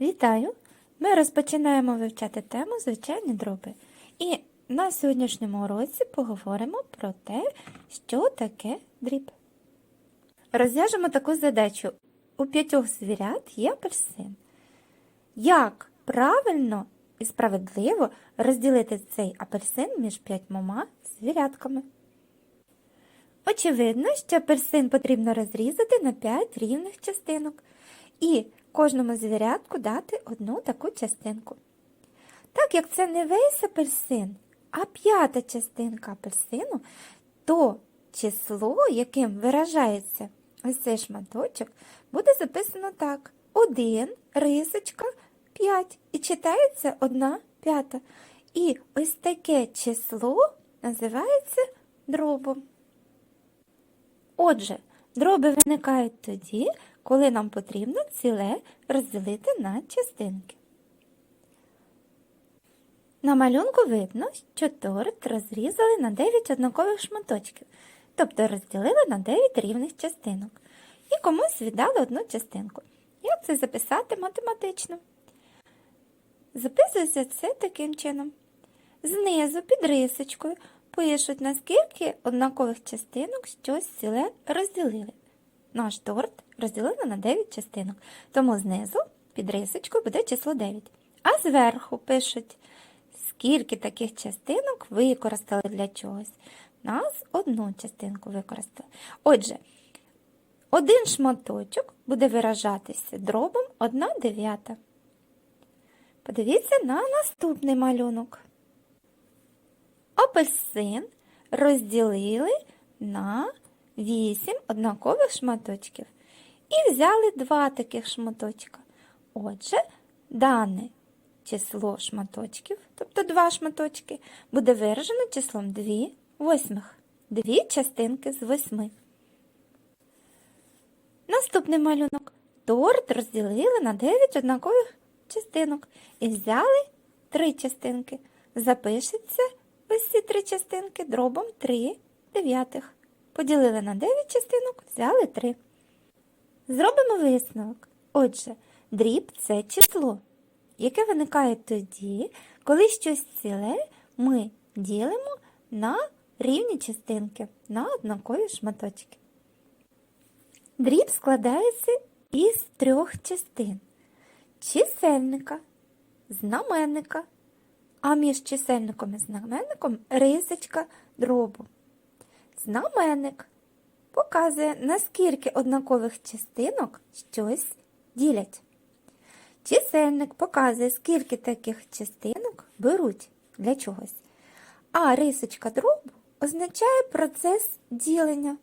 Вітаю! Ми розпочинаємо вивчати тему звичайні дроби. І на сьогоднішньому уроці поговоримо про те, що таке дріб. Розв'яжемо таку задачу. У п'ятьох звірят є апельсин. Як правильно і справедливо розділити цей апельсин між п'ятьмома звірятками? Очевидно, що апельсин потрібно розрізати на 5 рівних частинок і кожному звірятку дати одну таку частинку. Так як це не весь апельсин, а п'ята частинка апельсину, то число, яким виражається ось цей шматочок, буде записано так: 1, рисочка, 5. І читається 1 п'ята. І ось таке число називається дробом. Отже, дроби виникають тоді, коли нам потрібно ціле розділити на частинки. На малюнку видно, що торт розрізали на 9 однакових шматочків, тобто розділили на 9 рівних частинок. І комусь віддали одну частинку. Як це записати математично? Записується це таким чином. Знизу під рисочкою пишуть, наскільки однакових частинок щось ціле розділили. Наш торт розділили на 9 частинок, тому знизу під рисочкою буде число 9. А зверху пишуть, скільки таких частинок використали для чогось. Нас одну частинку використали. Отже, один шматочок буде виражатися дробом 1 дев'ята. Подивіться на наступний малюнок. Апельсин розділили на 8 однакових шматочків і взяли два таких шматочка. Отже, дане число шматочків, тобто два шматочки, буде виражено числом 2 восьмих. Дві частинки з восьми. Наступний малюнок. Торт розділили на 9 однакових частинок і взяли три частинки. Запишеться ось ці три частинки дробом 3 дев'ятих. Поділили на 9 частинок, взяли 3. Зробимо висновок. Отже, дріб це число, яке виникає тоді, коли щось ціле ми ділимо на рівні частинки, на однакові шматочки. Дріб складається із трьох частин чисельника, знаменника, а між чисельником і знаменником рисочка дробу. Знаменник показує, наскільки однакових частинок щось ділять. Чисельник показує, скільки таких частинок беруть для чогось. А рисочка дробу означає процес ділення,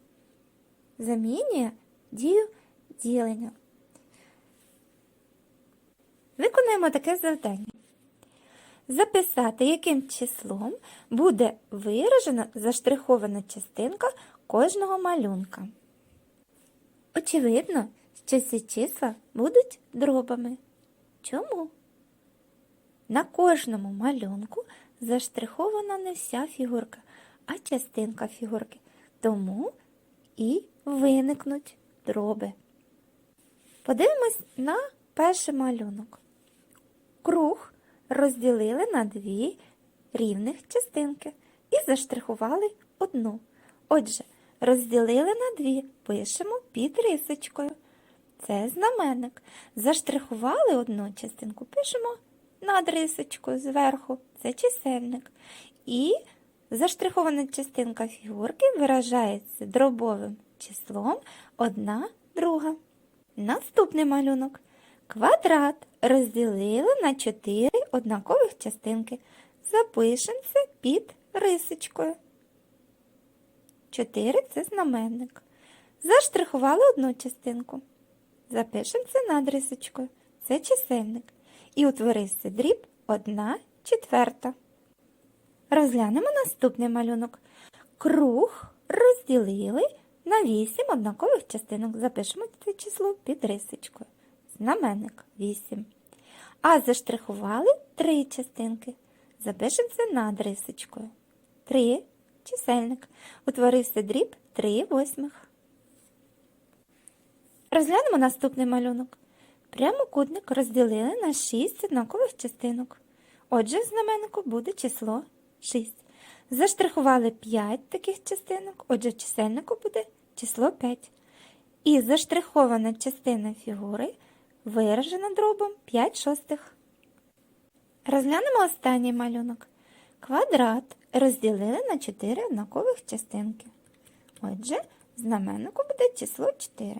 замінює дію ділення. Виконуємо таке завдання. Записати, яким числом буде виражена заштрихована частинка кожного малюнка. Очевидно, що ці числа будуть дробами. Чому? На кожному малюнку заштрихована не вся фігурка, а частинка фігурки. Тому і виникнуть дроби. Подивимось на перший малюнок. Круг розділили на дві рівних частинки і заштрихували одну. Отже, розділили на дві, пишемо під рисочкою. Це знаменник. Заштрихували одну частинку, пишемо над рисочкою зверху, це чисельник. І заштрихована частинка фігурки виражається дробовим числом одна друга. Наступний малюнок. Квадрат розділили на 4 однакових частинки. Запишемо це під рисочкою. 4 це знаменник. Заштрихували одну частинку. Запишемо це над рисочкою. Це чисельник. І утворився дріб 1 четверта. Розглянемо наступний малюнок. Круг розділили на 8 однакових частинок. Запишемо це число під рисочкою знаменник 8. А заштрихували 3 частинки. Запишемо це над рисочкою. 3 чисельник. Утворився дріб 3 восьмих. Розглянемо наступний малюнок. Прямокутник розділили на 6 однакових частинок. Отже, в знаменнику буде число 6. Заштрихували 5 таких частинок, отже, в чисельнику буде число 5. І заштрихована частина фігури виражена дробом 5 шостих. Розглянемо останній малюнок. Квадрат розділили на 4 однакових частинки. Отже, знаменнику буде число 4.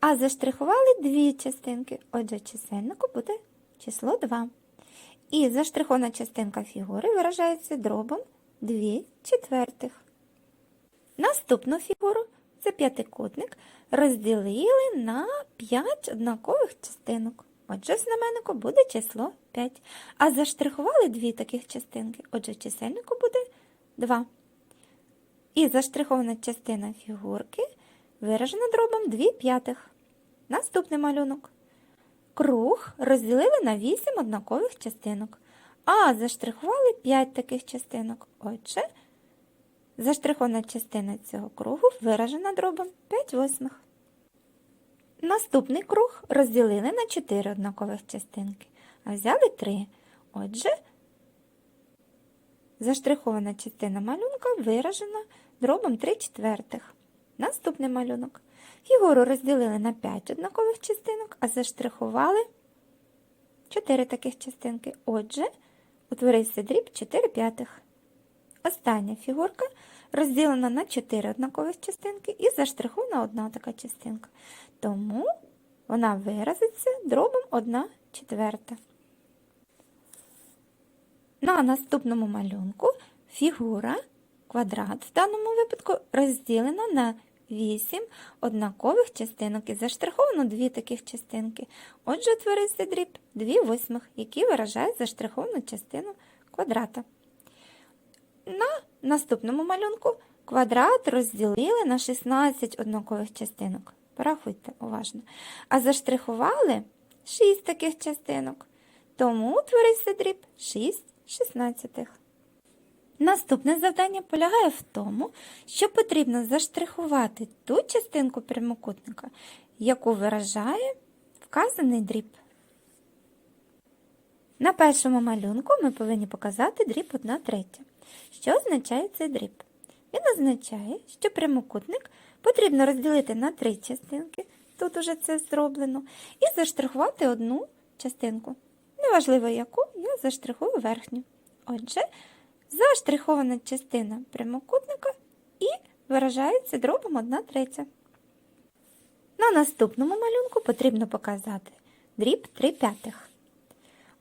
А заштрихували дві частинки, отже, чисельнику буде число 2. І заштрихована частинка фігури виражається дробом 2 четвертих. Наступну фігуру це п'ятикутник розділили на 5 однакових частинок. Отже, в знаменнику буде число 5. А заштрихували дві таких частинки. Отже, чисельнику буде 2. І заштрихована частина фігурки виражена дробом 2 п'ятих. Наступний малюнок. Круг розділили на 8 однакових частинок. А заштрихували 5 таких частинок. Отже, заштрихована частина цього кругу виражена дробом 5 восьмих. Наступний круг розділили на 4 однакових частинки, а взяли 3. Отже, заштрихована частина малюнка виражена дробом 3 четвертих. Наступний малюнок. Фігуру розділили на 5 однакових частинок, а заштрихували 4 таких частинки. Отже, утворився дріб 4 п'ятих. Остання фігурка розділена на 4 однакових частинки і заштрихована одна така частинка. Тому вона виразиться дробом 1 четверта. На наступному малюнку фігура, квадрат в даному випадку, розділена на 8 однакових частинок і заштриховано дві таких частинки. Отже, утворився дріб 2 восьмих, які виражають заштриховану частину квадрата. На наступному малюнку квадрат розділили на 16 однакових частинок. Порахуйте уважно. А заштрихували 6 таких частинок. Тому утворився дріб 6 шістнадцятих. Наступне завдання полягає в тому, що потрібно заштрихувати ту частинку прямокутника, яку виражає вказаний дріб. На першому малюнку ми повинні показати дріб 1 третя. Що означає цей дріб? Він означає, що прямокутник потрібно розділити на три частинки, тут уже це зроблено, і заштрихувати одну частинку. Неважливо яку, я заштрихую верхню. Отже, заштрихована частина прямокутника і виражається дробом 1 третя. На наступному малюнку потрібно показати дріб 3 п'ятих.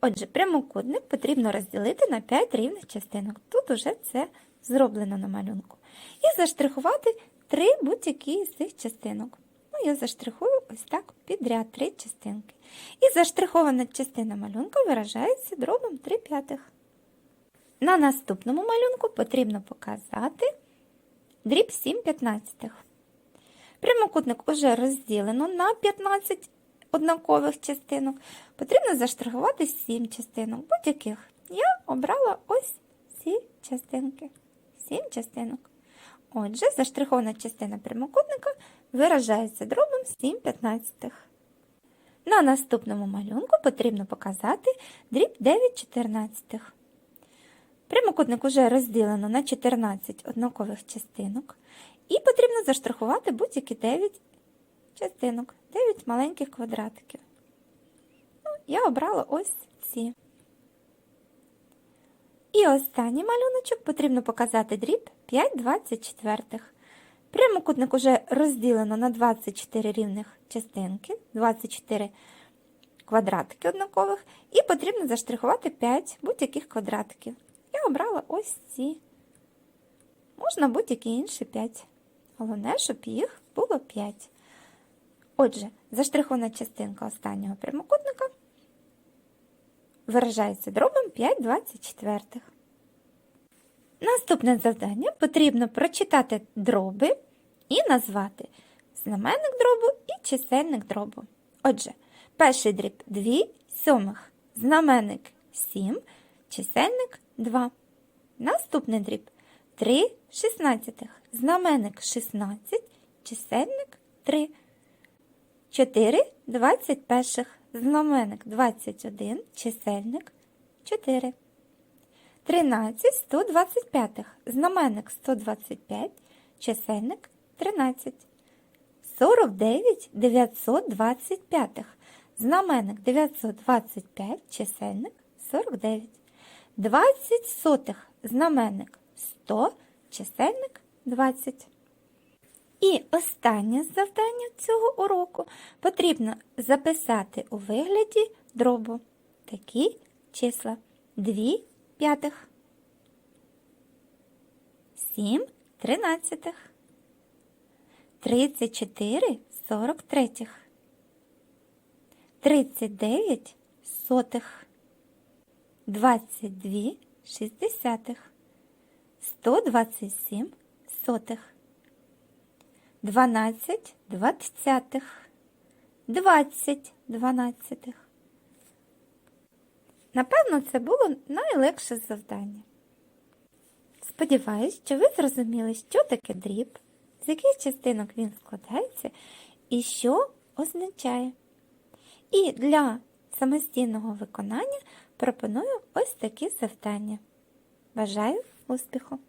Отже, прямокутник потрібно розділити на 5 рівних частинок. Тут уже це зроблено на малюнку. І заштрихувати три будь-які з цих частинок. Ну, я заштрихую ось так підряд три частинки. І заштрихована частина малюнка виражається дробом 3 п'ятих. На наступному малюнку потрібно показати дріб 7 п'ятнадцятих. Прямокутник уже розділено на 15 однакових частинок. Потрібно заштрихувати 7 частинок, будь-яких. Я обрала ось ці частинки. 7 частинок. Отже, заштрихована частина прямокутника виражається дробом 7 п'ятнадцятих. На наступному малюнку потрібно показати дріб 9 чотирнадцятих. Прямокутник уже розділено на 14 однакових частинок, і потрібно заштрихувати будь-які 9 частинок, 9 маленьких квадратиків. Ну, я обрала ось ці. І останній малюночок потрібно показати дріб 5 24. Прямокутник уже розділено на 24 рівних частинки, 24 квадратики однакових, і потрібно заштрихувати 5 будь-яких квадратиків. Я обрала ось ці. Можна будь-які інші 5. Головне, щоб їх було 5. Отже, заштрихована частинка останнього прямокутника виражається дробом 5 24. Наступне завдання потрібно прочитати дроби і назвати знаменник дробу і чисельник дробу. Отже, перший дріб 2 сьомих, знаменник 7, чисельник 2. Наступний дріб 3 шістнадцятих, знаменник 16, чисельник 3. 4 21. Знаменник 21, чисельник 4. 13 125. Знаменник 125, чисельник 13. 49 925. Знаменник 925, чисельник 49. 20 сотих. Знаменник 100, чисельник 20. І останнє завдання цього уроку. Потрібно записати у вигляді дробу такі числа. 2 п'ятих, 7 тринадцятих, 34 сорок третіх, 39 сотих, 22 шістдесятих, 127 сотих. 12 двадцятих, 20 дванадцятих. Напевно, це було найлегше завдання. Сподіваюсь, що ви зрозуміли, що таке дріб, з яких частинок він складається і що означає. І для самостійного виконання пропоную ось такі завдання. Бажаю успіху!